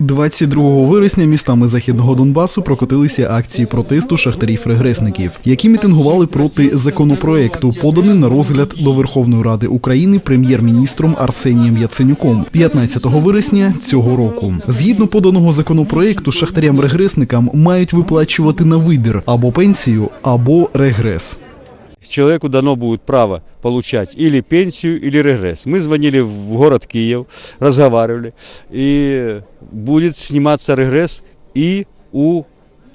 22 вересня містами західного Донбасу прокотилися акції протесту шахтарів-регресників, які мітингували проти законопроекту, поданий на розгляд до Верховної Ради України прем'єр-міністром Арсенієм Яценюком 15 вересня цього року. Згідно поданого законопроекту, шахтарям-регресникам мають виплачувати на вибір або пенсію, або регрес. Человеку дано будет право получать или пенсию, или регресс. Мы звонили в город Киев, разговаривали, и будет сниматься регресс и у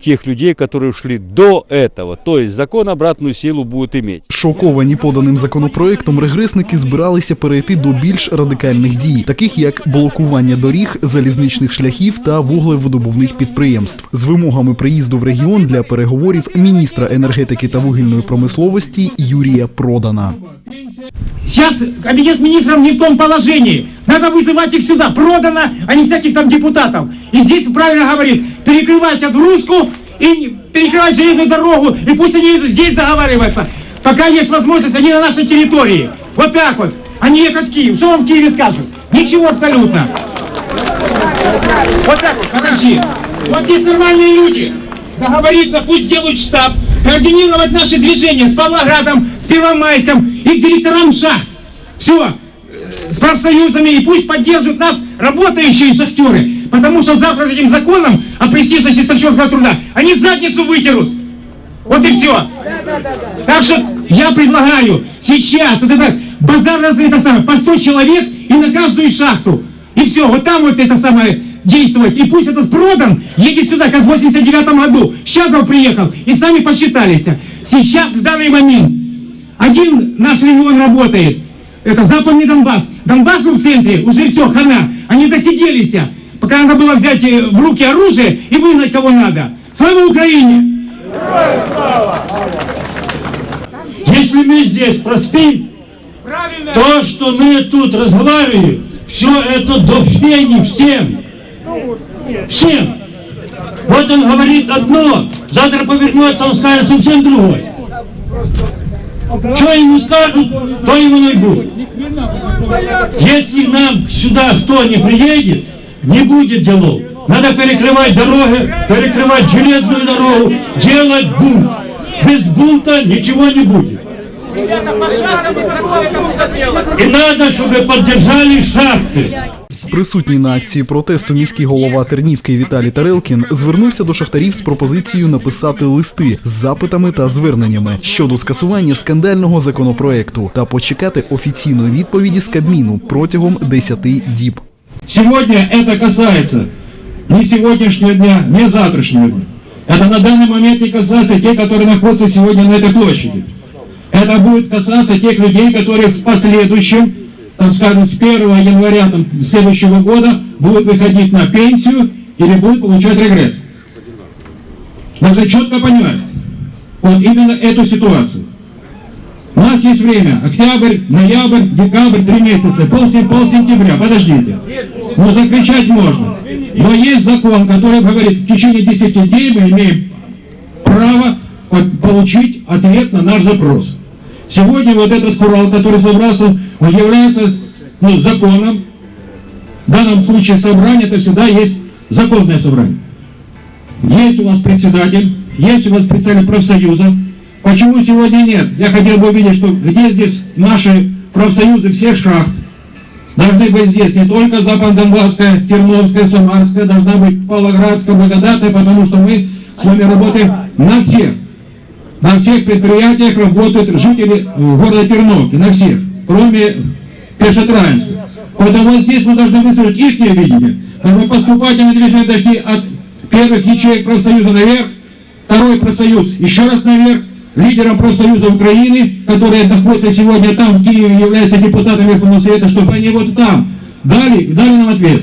тех людей, которые ушли до этого. То есть закон обратную силу будет иметь. Шоковані поданим законопроектом регресники збиралися перейти до більш радикальних дій, таких як блокування доріг, залізничних шляхів та вуглевидобувних підприємств, з вимогами приїзду в регіон для переговорів міністра енергетики та вугільної промисловості Юрія Продана. Сейчас кабинет министров не в том положении. Надо вызывать их сюда. Продано, а не всяких там депутатов. И здесь правильно говорит, перекрывать отгрузку и перекрывать железную дорогу. И пусть они здесь договариваются. Пока есть возможность, они на нашей территории. Вот так вот. Они ехать в Киев. Что вам в Киеве скажут? Ничего абсолютно. Вот так вот, подожди. Вот здесь нормальные люди. Договориться, пусть делают штаб, координировать наши движения с Павлоградом, с Первомайском и к директорам шахт. Все. С профсоюзами и пусть поддерживают нас работающие шахтеры. Потому что завтра с этим законом о престижности шахтерского труда они задницу вытерут. Вот и все. Так что я предлагаю сейчас вот это базар разве это самое, по 100 человек и на каждую шахту. И все, вот там вот это самое действовать. И пусть этот продан едет сюда, как в 89 году. Щадров приехал и сами посчитались. Сейчас, в данный момент, один наш регион работает. Это Западный Донбасс. Донбасс в центре, уже все, хана. Они досиделись. Пока надо было взять э, в руки оружие и выгнать кого надо. Слава Украине! Если мы здесь проспим, Правильно! то, что мы тут разговариваем, все это до фени всем. Всем. Вот он говорит одно, завтра повернется, он скажет совсем другое. Что ему скажут, то ему и будет. Если нам сюда кто не приедет, не будет делов. Надо перекрывать дороги, перекрывать железную дорогу, делать бунт. Без бунта ничего не будет. И надо, чтобы поддержали шахты. Присутній на акції протесту міський голова Тернівки Віталій Тарелкін звернувся до шахтарів з пропозицією написати листи з запитами та зверненнями щодо скасування скандального законопроекту та почекати офіційної відповіді з Кабміну протягом 10 діб. Сегодня это касается не сегодняшнего дня, не завтрашнего дня. Это на данный момент не касается тех, которые находятся сегодня на этой площади. Это будет касаться тех людей, которые в последующем, там, скажем, с 1 января там, следующего года будут выходить на пенсию или будут получать регресс. Нужно четко понимать вот именно эту ситуацию. У нас есть время. Октябрь, ноябрь, декабрь, три месяца. Пол, пол сентября. Подождите. Ну, закричать можно. Но есть закон, который говорит, в течение 10 дней мы имеем право по- получить ответ на наш запрос. Сегодня вот этот хурал, который собрался, он является ну, законом. В данном случае собрание, это всегда есть законное собрание. Есть у нас председатель, есть у нас представитель профсоюза. Почему сегодня нет? Я хотел бы увидеть, что где здесь наши профсоюзы всех шахт. Должны быть здесь не только Западно-Донбасская, Терновская, Самарская, должна быть Павлоградская, Благодатная, потому что мы с вами работаем на всех. На всех предприятиях работают жители э, города Терновки, на всех, кроме Пешетраинска. Поэтому здесь мы должны выслушать их видение. Должны поступательные движения дойти от первых ячеек профсоюза наверх, второй профсоюз еще раз наверх, лидером профсоюза Украины, которые находятся сегодня там, в Киеве, являются депутатами Верховного Совета, чтобы они вот там дали, дали нам ответ.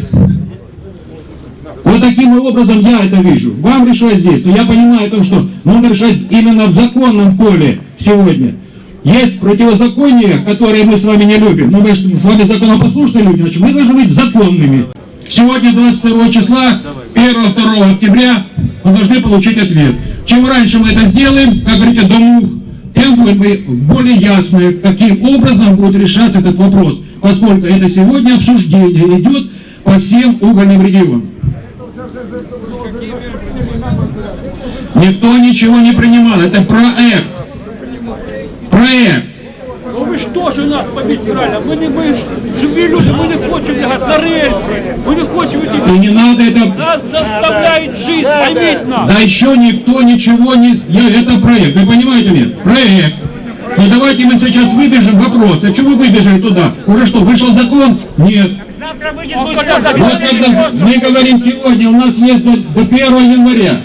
Вот таким образом я это вижу. Вам решать здесь, но я понимаю о том, что нужно решать именно в законном поле сегодня. Есть противозаконие, которое мы с вами не любим, но мы же с вами законопослушные люди, значит, мы должны быть законными. Сегодня 22 числа, 1-2 октября мы должны получить ответ. Чем раньше мы это сделаем, как говорите, до мух, требуем мы более ясно, каким образом будет решаться этот вопрос, поскольку это сегодня обсуждение идет по всем угольным регионам. Никто ничего не принимал, это проект. Проект. Ну ви ж теж нас помітирали, ми не ми ж живі люди, ми не хочемо лягати на рельси, ми не хочемо йти. И не надо это... Нас заставляють жити, пойміть нас. Да еще никто ничего не... с- Я, это проект, вы понимаете меня? Проект. Ну давайте мы сейчас выбежим. Вопрос, а чего вы выбежали туда? Уже что, вышел закон? Нет. Завтра выйдет А будет когда закон. закон? Вот когда мы говорим сегодня, у нас есть до, до 1 января.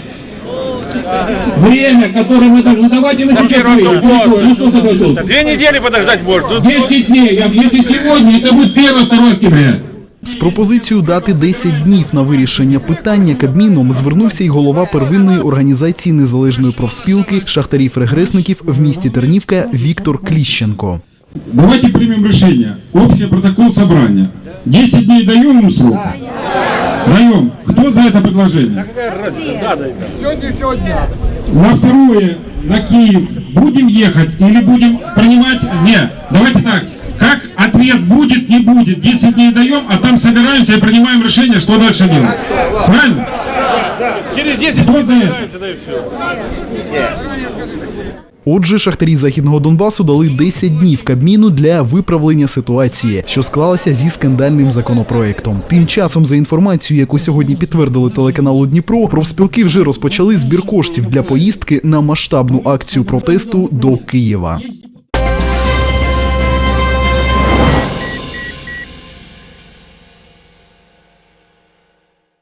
Время, которое мы должны... Ну давайте мы сейчас выйдем. Ну что за это? Две недели подождать может. Ну, 10 дней. Я- Если сегодня, это будет 1-2 октября. З пропозицією дати 10 днів на вирішення питання Кабміном звернувся й голова первинної організації незалежної профспілки шахтарів-регресників в місті Тернівка Віктор Кліщенко. Давайте примем решение. Общий протокол собрания. 10 дней даем им срок? Даем. Кто за это предложение? На второе, на Киев будем ехать или будем принимать? Не, давайте так. Как ответ будет, не будет. 10 дней даем, а там собираемся и принимаем решение, что дальше делать. Правильно? Через 10 Кто за это? тогда и все. Отже, шахтарі західного Донбасу дали 10 днів Кабміну для виправлення ситуації, що склалася зі скандальним законопроектом. Тим часом, за інформацією, яку сьогодні підтвердили телеканалу Дніпро, профспілки вже розпочали збір коштів для поїздки на масштабну акцію протесту до Києва.